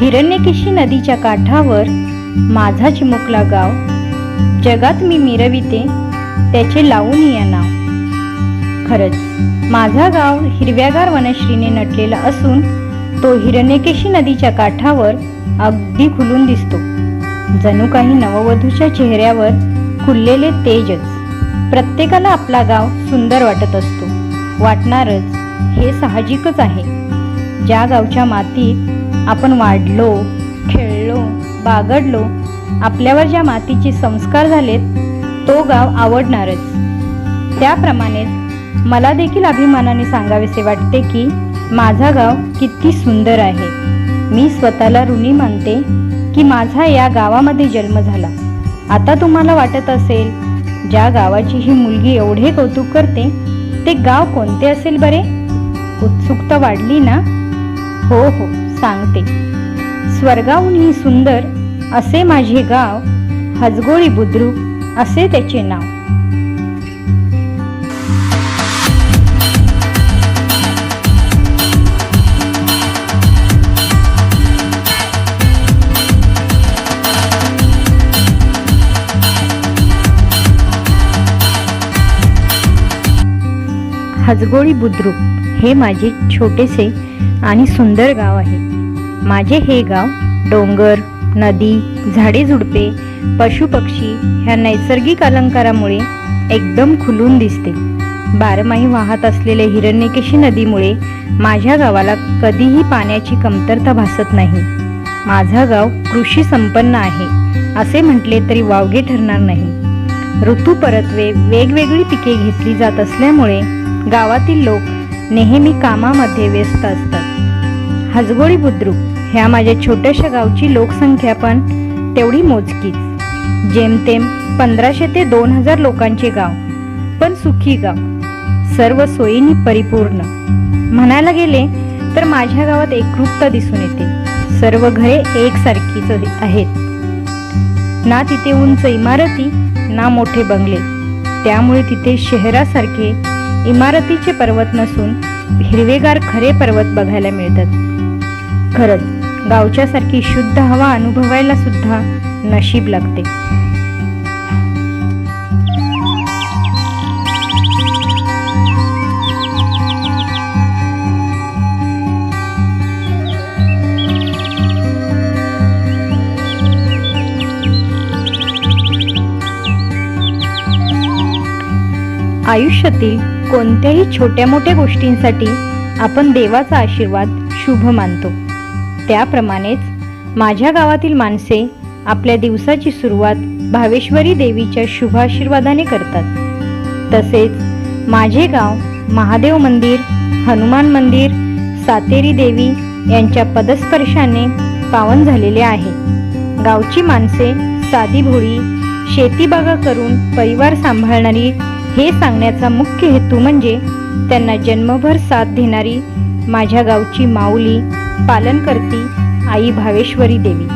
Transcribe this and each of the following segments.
हिरण्यकेशी नदीच्या काठावर माझा चिमुकला गाव. जगात मी मिरविते त्याचे लावून या नाव. खरंच माझा गाव हिरव्यागार वनश्रीने नटलेला असून तो हिरण्यकेशी नदीच्या काठावर अगदी खुलून दिसतो. जणू काही नववधूच्या चेहऱ्यावर खुललेले तेजच. प्रत्येकाला आपला गाव सुंदर वाटत असतो. वाटणारच हे साहजिकच आहे. ज्या गावच्या मातीत आपण वाढलो खेळलो बागडलो आपल्यावर ज्या मातीचे संस्कार झालेत तो गाव आवडणारच. त्याप्रमाणेच मला देखील अभिमानाने सांगावेसे वाटते की माझा गाव किती सुंदर आहे. मी स्वतःला ऋणी मानते की माझा या गावामध्ये जन्म झाला. आता तुम्हाला वाटत असेल ज्या गावाची ही मुलगी एवढे कौतुक करते ते गाव कोणते असेल बरे? उत्सुकता वाढली ना? हो हो सांगते. स्वर्गाहूनही सुंदर असे माझे गाव हजगोळी बुद्रुक असे त्याचे नाव. हजगोळी बुद्रुक हे माझे छोटेसे आणि सुंदर गाव आहे. माझे हे गाव डोंगर नदी झाडे झुडपे पशुपक्षी ह्या नैसर्गिक अलंकारामुळे एकदम खुलून दिसते. बारमाही वाहत असलेल्या हिरण्यकेशी नदीमुळे माझ्या गावाला कधीही पाण्याची कमतरता भासत नाही. माझा गाव कृषी संपन्न आहे असे म्हटले तरी वावगे ठरणार नाही. ऋतू परत्वे वेगवेगळी पिके घेतली जात असल्यामुळे गावातील लोक नेहमी कामामध्ये व्यस्त असतात. हजगोळी बुद्रुक ह्या माझ्या छोट्याशा गावची लोकसंख्या पण तेवढी मोजकीच. जेमतेम पंधराशे ते दोन हजार लोकांचे गाव पण सुखी गाव. सर्व सोयीनी परिपूर्ण. म्हणायला गेले तर माझ्या गावात एकरूपता दिसून येते. सर्व घरे एकसारखीच आहेत. ना तिथे उंच इमारती ना मोठे बंगले. त्यामुळे तिथे शहरासारखे इमारतीचे पर्वत नसून हिरवेगार खरे पर्वत बघायला मिळतात. खरंच गावच्यासारखी शुद्ध हवा अनुभवायला सुद्धा नशीब लागते. आयुष्यातील कोणत्याही छोट्या मोठ्या गोष्टींसाठी आपण देवाचा आशीर्वाद शुभ मानतो. त्याप्रमाणेच माझ्या गावातील माणसे आपल्या दिवसाची सुरुवात भावेश्वरी देवीच्या शुभाशीर्वादाने करतात. तसेच माझे गाव महादेव मंदिर हनुमान मंदिर सातेरी देवी यांच्या पदस्पर्शाने पावन झालेले आहे. गावची माणसे साधी भोळी शेतीबागा करून परिवार सांभाळणारी हे सांगण्याचा मुख्य हेतू म्हणजे त्यांना जन्मभर साथ देणारी माझ्या गावची माऊली पालनकर्ती आई भावेश्वरी देवी.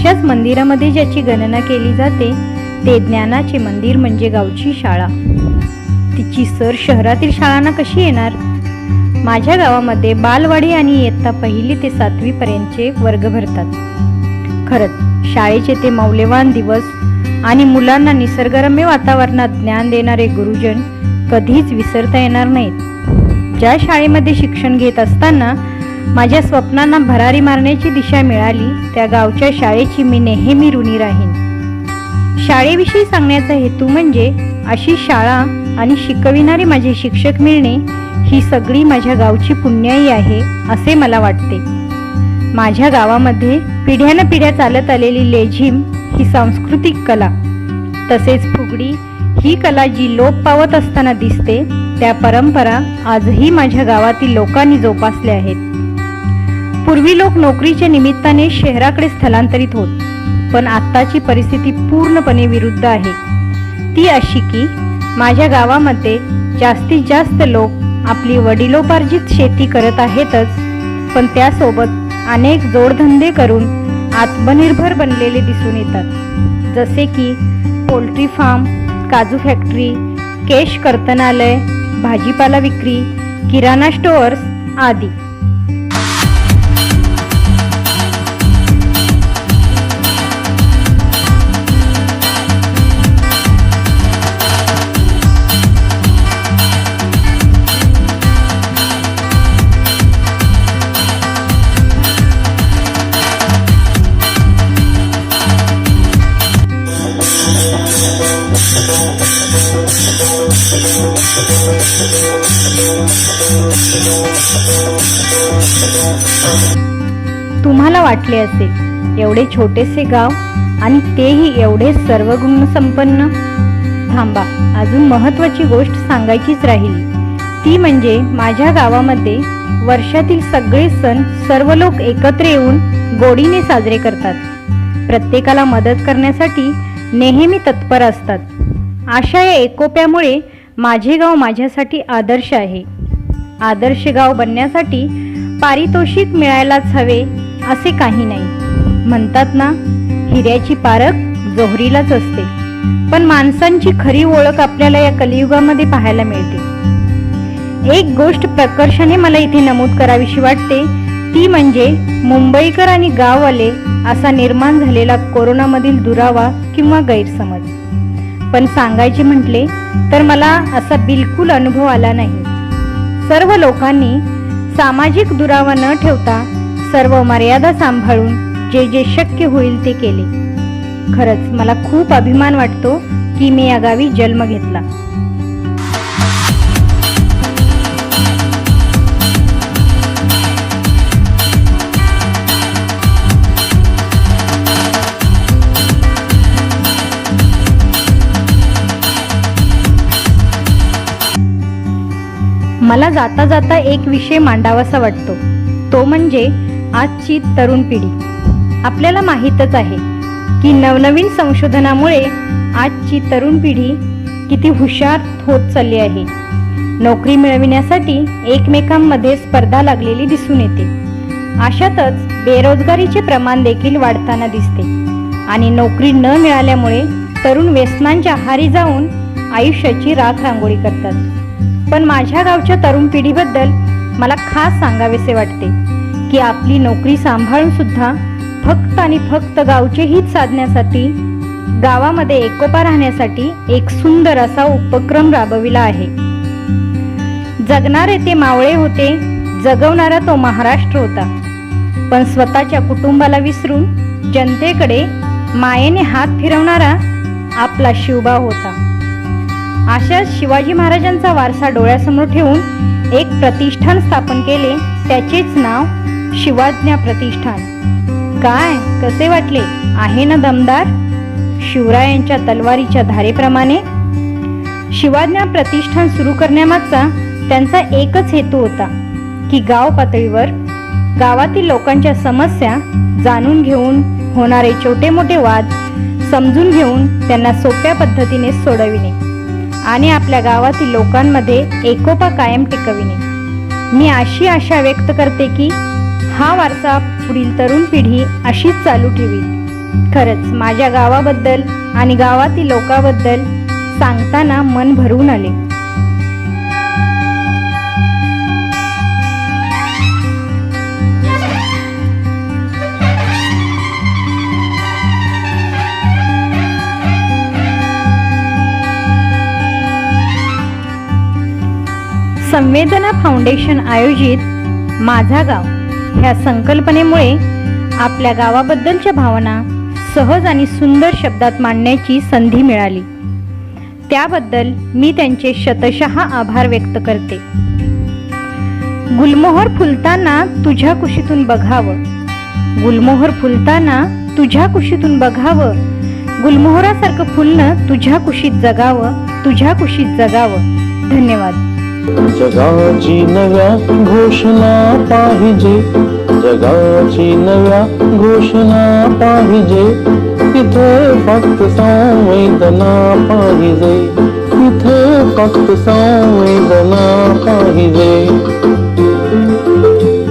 अशाच मंदिरामध्ये ज्याची गणना केली जाते ते ज्ञानाचे मंदिर म्हणजे गावची शाळा. तिची सर शहरातील शाळांना कशी येणार? माझ्या गावामध्ये बालवाडी आणि इयत्ता पहिली ते सातवीपर्यंतचे वर्ग भरतात. खरंच शाळेचे ते मौल्यवान दिवस आणि मुलांना निसर्गरम्य वातावरणात ज्ञान देणारे गुरुजन कधीच विसरता येणार नाहीत. ज्या शाळेमध्ये शिक्षण घेत असताना माझ्या स्वप्नांना भरारी मारण्याची दिशा मिळाली त्या गावच्या शाळेची मी नेहमी ऋणी राहीन. शाळेविषयी सांगण्याचा हेतू म्हणजे अशी शाळा आणि शिकविणारे माझे शिक्षक मिळणे ही सगळी माझ्या गावची पुण्याई आहे असे मला वाटते. माझ्या गावामध्ये पिढ्यानपिढ्या चालत आलेली लेझिम ही सांस्कृतिक कला. तसेच फुगडी ही कला जी लोप पावत असताना दिसते त्या परंपरा आजही माझ्या गावातील लोकांनी जोपासल्या आहेत. पूर्वी लोक नोकरीच्या निमित्ताने शहराकडे स्थलांतरित होत पण आत्ताची परिस्थिती पूर्णपणे विरुद्ध आहे. ती अशी की माझ्या गावामध्ये जास्तीत जास्त लोक आपली वडिलोपार्जित शेती करत आहेतच पण त्यासोबत अनेक जोडधंदे करून आत्मनिर्भर बनलेले दिसून येतात. जसे की पोल्ट्री फार्म काजू फॅक्टरी केश कर्तनालय भाजीपाला विक्री किराणा स्टोअर्स आदी. तुम्हाला वाटले असेल एवढे छोटेसे गाव आणि तेही एवढे सर्व गुण संपन्न? थांबा अजून महत्वाची गोष्ट सांगायचीच राहिली. ती म्हणजे माझ्या गावामध्ये वर्षातील सगळे सण सर्व लोक एकत्र येऊन गोडीने साजरे करतात. प्रत्येकाला मदत करण्यासाठी नेहमी तत्पर असतात. अशा या एकोप्यामुळे माझे गाव माझ्यासाठी आदर्श आहे. आदर्श गाव बनण्यासाठी पारितोषिक मिळायलाच हवे असे काही नाही. म्हणतात ना हिऱ्याची पारख जोहरीलाच असते. पण माणसांची खरी ओळख आपल्याला या कलियुगामध्ये पाहायला मिळते. एक गोष्ट प्रकर्षाने मला इथे नमूद करावीशी वाटते ती म्हणजे मुंबईकर आणि गाववाले असा निर्माण झालेला कोरोनामधील दुरावा किंवा गैरसमज. पण सांगायचे म्हटले तर मला असा बिलकुल अनुभव आला नाही. सर्व लोकांनी सामाजिक दुरावा न ठेवता सर्व मर्यादा सांभाळून जे जे शक्य होईल ते केले. खरंच मला खूप अभिमान वाटतो की मी या गावी जन्म घेतला. मला जाता जाता एक विषय मांडावासा वाटतो. तो म्हणजे आजची तरुण पिढी. आपल्याला माहीतच आहे की नवनवीन संशोधनामुळे आजची तरुण पिढी किती हुशार होत चालली आहे. नोकरी मिळविण्यासाठी एकमेकांमध्ये स्पर्धा लागलेली दिसून येते. अशातच बेरोजगारीचे प्रमाण देखील वाढताना दिसते आणि नोकरी न मिळाल्यामुळे तरुण व्यसनांच्या आहारी जाऊन आयुष्याची राख रांगोळी करतात. पण माझ्या गावच्या तरुण पिढीबद्दल मला खास सांगावेसे वाटते की आपली नोकरी सांभाळून सुद्धा फक्त आणि फक्त गावचे हित साधण्यासाठी गावामध्ये एकोपा राहण्यासाठी एक सुंदर असा उपक्रम राबविला आहे. जगणारे ते मावळे होते जगवणारा तो महाराष्ट्र होता. पण स्वतःच्या कुटुंबाला विसरून जनतेकडे मायेने हात फिरवणारा आपला शिवबा होता. अशाच शिवाजी महाराजांचा वारसा डोळ्यासमोर ठेवून एक प्रतिष्ठान स्थापन केले त्याचेच नाव शिवाज्ञा प्रतिष्ठान. काय कसे वाटले? आहे ना दमदार? शिवरायांच्या तलवारीच्या धारेप्रमाणे? शिवाज्ञा प्रतिष्ठान सुरू करण्यामागचा त्यांचा एकच हेतू होता की गाव पातळीवर गावातील लोकांच्या समस्या जाणून घेऊन होणारे छोटे मोठे वाद समजून घेऊन त्यांना सोप्या पद्धतीने सोडविणे. आणि आपल्या गावातील लोकांमध्ये एकोपा कायम टिकविणे. मी अशी आशा व्यक्त करते की हा वारसा पुढील तरुण पिढी अशीच चालू ठेवी खरंच माझ्या गावाबद्दल आणि गावातील लोकांबद्दल सांगताना मन भरून आले. संवेदना फाउंडेशन आयोजित माझा गाव ह्या संकल्पनेमुळे आपल्या गावाबद्दलच्या भावना सहज आणि सुंदर शब्दात मांडण्याची संधी मिळाली. त्याबद्दल मी त्यांचे शतशः आभार व्यक्त करते. गुलमोहर फुलताना तुझ्या कुशीतून बघावं. गुलमोहर फुलताना तुझ्या कुशीतून बघावं. गुलमोहरासारखं फुलणं तुझ्या कुशीत जगावं तुझ्या कुशीत जगावं. धन्यवाद. जगाची नव्या घोषणा पाहिजे. जगाची नव्या घोषणा पाहिजे. इथे फक्त संवेदना पाहिजे. इथे फक्त संवेदना पाहिजे.